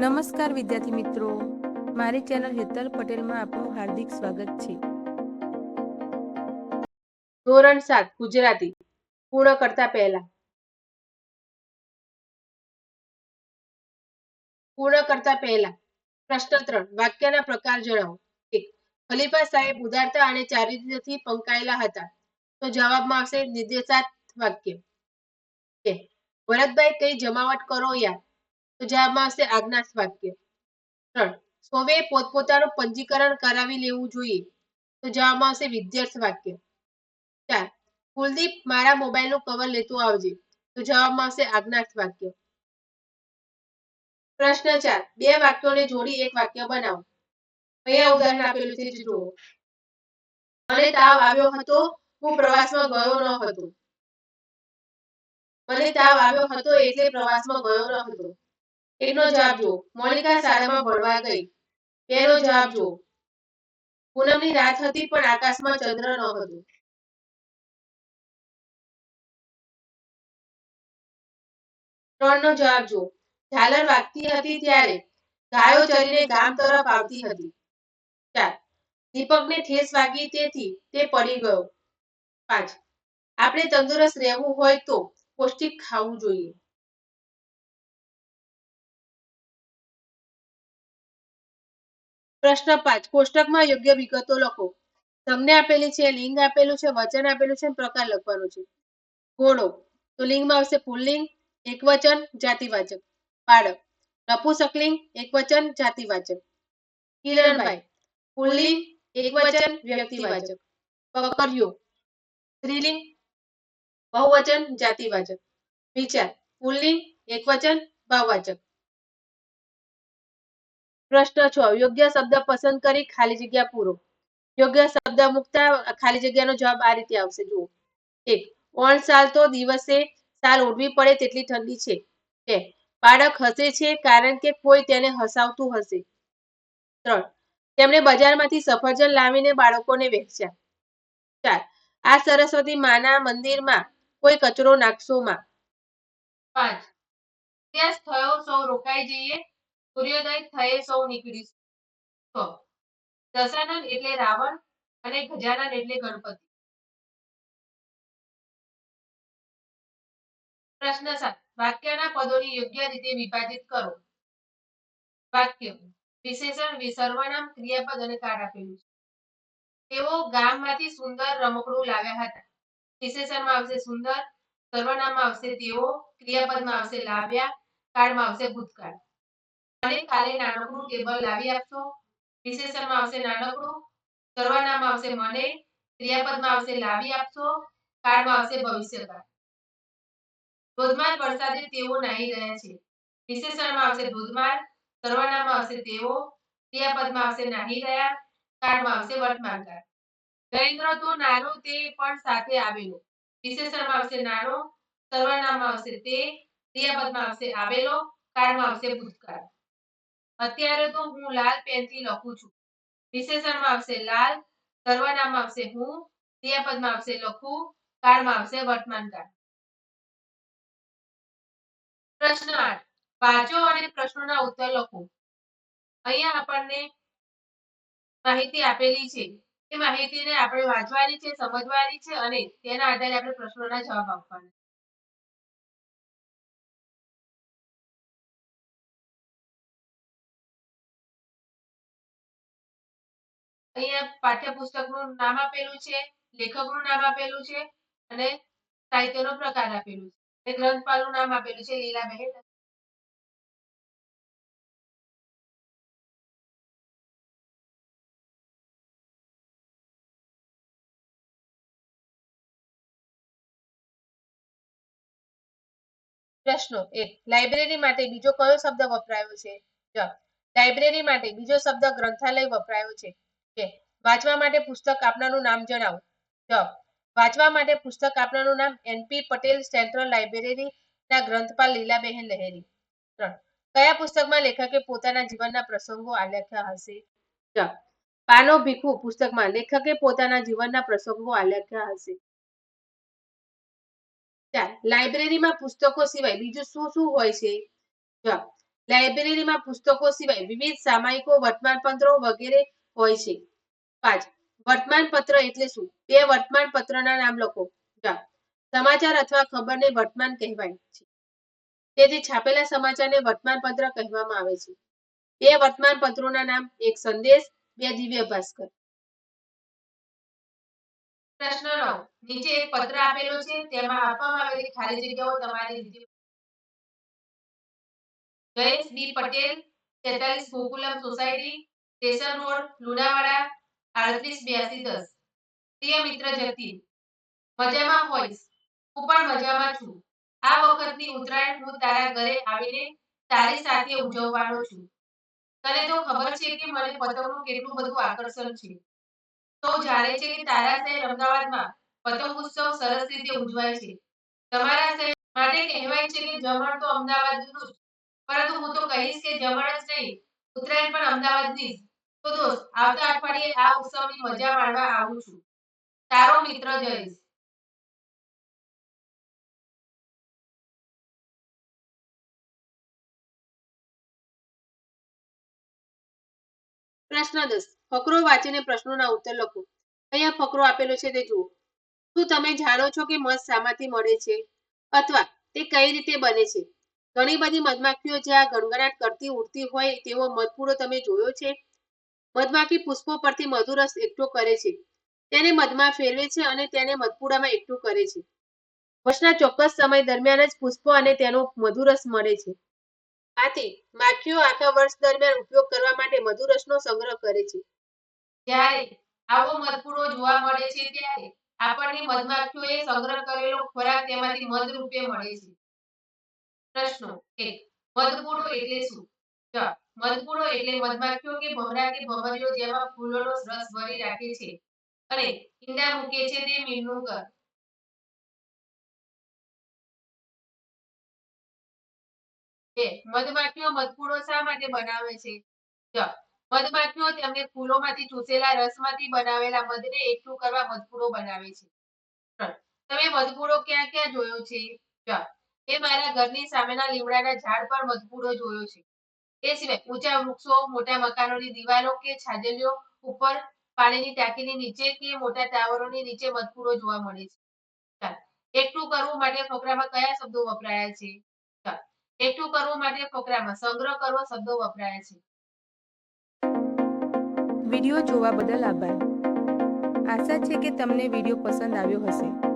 નમસ્કાર વિદ્યાર્થી મિત્રો. મારી ચેનલ હેતલ પટેલમાં આપનું હાર્દિક સ્વાગત છે. ધોરણ સાત, ગુજરાતી. પૂર્ણ કરતા પહેલા. પૂર્ણ કરતા પહેલા. પ્રશ્ન ત્રણ, વાક્યના પ્રકાર જણાવો. એક, ખલીફા સાહેબ ઉદારતા અને ચારિત્ર્યથી પંકાયેલા હતા. તો જવાબમાં આવશે નિર્દેશાત વાક્ય. ભરતભાઈ કઈ જમાવટ કરો યાર તો જવાબમાં આવશે આજ્ઞાસ વાક્ય. ત્રણ. સૌએ પોતપોતાનું પંજીકરણ કરાવી લેવું જોઈએ. તો જવાબમાં આવશે વિદ્યાર્થ વાક્ય. ચાર. કુલદીપ, મારા મોબાઈલનું કવર લેતો આવજે. તો જવાબમાં આવશે આજ્ઞાર્થ વાક્ય. પ્રશ્ન ચાર. બે વાક્યોને જોડી એક વાક્ય બનાવો. અહીંયા ઉદાહરણ આપેલું છે જુઓ. મને તાવ આવ્યો હતો, હું પ્રવાસમાં ગયો ન હતો. મને તાવ આવ્યો હતો એટલે પ્રવાસમાં ગયો ન હતો. એકનો જવાબ જો મોનિકા શાળામાં ભણવા ગઈ. બેનો જવાબ જો પૂનમની રાત હતી પણ આકાશમાં ચંદ્ર ન હતો. ત્રણ જવાબ જો ઝાલર વાગતી હતી ત્યારે ગાયો ચરીને ગામ તરફ આવતી હતી. ચાર. દીપકને ઠેસ વાગી તેથી તે પડી ગયો. પાંચ. આપણે તંદુરસ્ત રહેવું હોય તો પૌષ્ટિક ખાવું જોઈએ. પ્રશ્ન પાંચ કોષ્ટકમાં યોગ્ય વિગતો લખો. તમને આપેલી છે, લિંગ આપેલું છે, વચન આપેલું છે, પ્રકાર લખવાનો છે. ઘોડો, તો લિંગમાં આવશે પુલ્લિંગ એકવચન, જાતિવાચક. બાળક નપુસકલિંગ એકવચન, જાતિવાચક. કિરણભાઈ પુલ્લિંગ એકવચન, વ્યક્તિવાચક. પકડ્યો. સ્ત્રીલિંગ, બહુવચન, જાતિવાચક. વિચાર પુલ્લિંગ એકવચન ભાવવાચક પ્રશ્ન છ. યોગ્ય શબ્દ પસંદ કરી ખાલી જગ્યા પૂરો. યોગ્ય શબ્દ મૂકતા ખાલી જગ્યાનો જવાબ આ રીતે આવશે. જુઓ. એક, ઓણ સાલ તો દિવસે સાલ ઓઢવી પડે તેટલી ઠંડી છે. બે, બાળક હસે છે કારણ કે કોઈ તેને હસાવતું હશે. ત્રણ, તેમણે બજારમાંથી સફરજન લાવીને બાળકોને વેચ્યા. ચાર, આ સરસ્વતી માના મંદિરમાં કોઈ કચરો નાખશો માં? પાંચ થયો સૌ રોકાઈ જઈએ. સૂર્યોદય થયે સૌ નીકળીશું છ દશાનન એટલે રાવણ અને ગજાનન એટલે ગણપતિ. પ્રશ્ન સાત. વાક્યના પદોની યોગ્ય રીતે વિભાજિત કરો. વાક્ય. વિશેષણ સર્વનામ ક્રિયાપદ અને કાર આપેલું છે. તેઓ ગામમાંથી સુંદર રમકડું લાવ્યા હતા. વિશેષણમાં આવશે સુંદર, સર્વનામમાં આવશે તેઓ, ક્રિયાપદમાં આવશે લાવ્યા, કાળમાં આવશે ભૂતકાળ. અને કાલે નાનકડું ટેબલ લાવી આપશો? વિશેષણમાં આવશે નાનકડું સર્વનામમાં આવશે મને, ક્રિયાપદમાં આવશે લાવી આપશો, કાળમાં આવશે ભવિષ્યકાળ. ધોધમાર વરસાદે તેઓ નાહી રહ્યા છે. વિશેષણમાં આવશે ધોધમાર સર્વનામમાં આવશે તેઓ, ક્રિયાપદમાં આવશે નાહી રહ્યા, કાળમાં આવશે વર્તમાનકાળ. નરેન્દ્ર તો નાનો તે પણ સાથે આવેલો. વિશેષણમાં આવશે નાનો સર્વનામમાં આવશે તે, ક્રિયાપદમાં આવશે આવેલો, કાળમાં આવશે ભૂતકાળ. અત્યારે તો હું લાલ પેનથી લખું છું. વિશેષણમાં આવશે લાલ સર્વનામમાં આવશે હું ક્રિયાપદમાં આવશે લખું, કાળમાં આવશે વર્તમાનકાળ પ્રશ્ન આઠ. વાંચો અને પ્રશ્નોના ઉત્તર લખો. અહીંયા આપણને માહિતી આપેલી છે એ માહિતીને આપણે વાંચવાની છે, સમજવાની છે અને તેના આધારે આપણે પ્રશ્નોના જવાબ આપવાના અહીંયા પાઠ્યપુસ્તકનું નામ આપેલું છે, લેખકનું નામ આપેલું છે અને સાહિત્યનો પ્રકાર આપેલું છે. અને ગ્રંથપાલનું નામ આપેલું છે, લીલાબહેન. પ્રશ્નો એક, લાઇબ્રેરી માટે બીજો કયો શબ્દ વપરાયો છે? જવાબ, લાઇબ્રેરી માટે બીજો શબ્દ ગ્રંથાલય વપરાયો છે. બે વાંચવા માટે પુસ્તક આપનારનું નામ જણાવો. જ વાંચવા માટે પુસ્તક આપનારનું નામ એનપી પટેલ સેન્ટ્રલ લાઇબ્રેરી ગ્રંથપાલ લીલાબહેન લહેરી. ત્રણ. કયા પુસ્તકમાં લેખકે પોતાના જીવનના પ્રસંગો આલેખ્યા હશે? જ પાનો ભીખુ પુસ્તકમાં લેખકે પોતાના જીવનના પ્રસંગો આલેખ્યા હશે? ચાર. લાઇબ્રેરીમાં પુસ્તકો સિવાય બીજું શું શું હોય છે? જવાબ લાઇબ્રેરીમાં પુસ્તકો સિવાય વિવિધ સામાયિકો, વર્તમાનપત્રો વગેરે હોય છે. પાંચ. વર્તમાનપત્ર એટલે શું? બે વર્તમાનપત્રના નામ લખો. ચાર. સમાચાર અથવા ખબરને વર્તમાન કહેવાય છે. તેથી છાપેલા સમાચારને વર્તમાનપત્ર કહેવામાં આવે છે. બે વર્તમાનપત્રોના નામ, એક સંદેશ, બે દિવ્ય ભાસ્કર. પ્રશ્ન નીચે એક પત્ર આપેલો છે. તેમાં આપવામાં આવેલી ખાલી જગ્યાઓ તમારી Jayesh B Patel society station road, Lunawada, આડત્રીસ, બ્યાસી, દસ. પ્રિય મિત્ર જતીન મજામાં હોઈશ, હું પણ મજામાં છું. આ વખતની ઉત્તરાયણ હું તારા ઘરે આવીને તારી સાથે ઉજવવાનો છું. તને તો ખબર છે કે મને પતંગનું કેટલું બધું આકર્ષણ છે. તો જાણે છે કે તારા શહેર અમદાવાદમાં પતંગ ઉત્સવ સરસ રીતે ઉજવાય છે. તમારા શહેર માટે કહેવાય છે કે જમણ તો અમદાવાદનું જ, પરંતુ હું તો કહીશ કે જમણ જ નહીં. ઉત્તરાયણ પણ અમદાવાદની તો દોસ્ત, આવતા અઠવાડિયે આ ઉત્સવની મજા માણવા આવું છું. તારો મિત્ર જયેશ પ્રશ્ન દસ. ફકરો વાંચીને પ્રશ્નોના ઉત્તર લખો. અહીંયા ફકરો આપેલો છે તે જુઓ. શું તમે જાણો છો કે મધ શામાંથી મળે છે? અથવા તે કઈ રીતે બને છે? ઘણી બધી મધમાખીઓ જ્યાં ગણગણાટ કરતી ઉડતી હોય, તેવો મધપૂડો તમે જોયો છે? મધમાખી પુષ્પો પરથી મધુરસ એકઠો કરે છે. તેને મધમાં ફેરવે છે અને તેને મધપૂડામાં એકઠું કરે છે. વર્ષના ચોક્કસ સમય દરમિયાન જ પુષ્પો અને તેનો મધુરસ મળે છે. આથી માખીઓ આખા વર્ષ દરમિયાન ઉપયોગ કરવા માટે મધુરસનો સંગ્રહ કરે છે. જ્યારે આવો મધપૂડો જોવા મળે છે ત્યારે આપણને મધમાખીઓએ સંગ્રહ કરેલો ખોરાક તેમાંથી મધ રૂપે મળે છે. પ્રશ્નો. એક, મધપૂડો એટલે શું? જવાબ મધપૂડો એટલે મધમાખીઓ કે ભમરા કે ભમરીઓ જેમાં ફૂલોનો રસ ભરી રાખે છે. અને ઈંડા મૂકે છે તે મીણનું ઘર. બે, મધમાખીઓ મધપૂડો શા માટે બનાવે છે? જવાબ મધમાખીઓ તેમને ફૂલોમાંથી ચૂસેલા રસમાંથી બનાવેલા મધને એકઠું કરવા મધપૂડો બનાવે છે. ત્રણ, તમે મધપૂડો ક્યાં ક્યાં જોયો છે? જવાબ મેં મારા ઘરની સામેના લીમડાના ઝાડ પર મધપૂડો જોયો છે. એ સિવાય ઊંચા વૃક્ષો, મોટા મકાનોની દિવાલો કે છાજલીઓ ઉપર પાણીની ટાંકીની નીચે કે મોટા ટાવરોની નીચે મધપૂડો જોવા મળે છે. એકઠું કરવું માટે ફકરામાં કયા શબ્દો વપરાયા છે? એકઠું કરવું માટે ફકરામાં સંગ્રહ કરવો શબ્દો વપરાયા છે. વીડિયો જોવા બદલ આભાર. આશા છે કે તમને વીડિયો પસંદ આવ્યો હશે.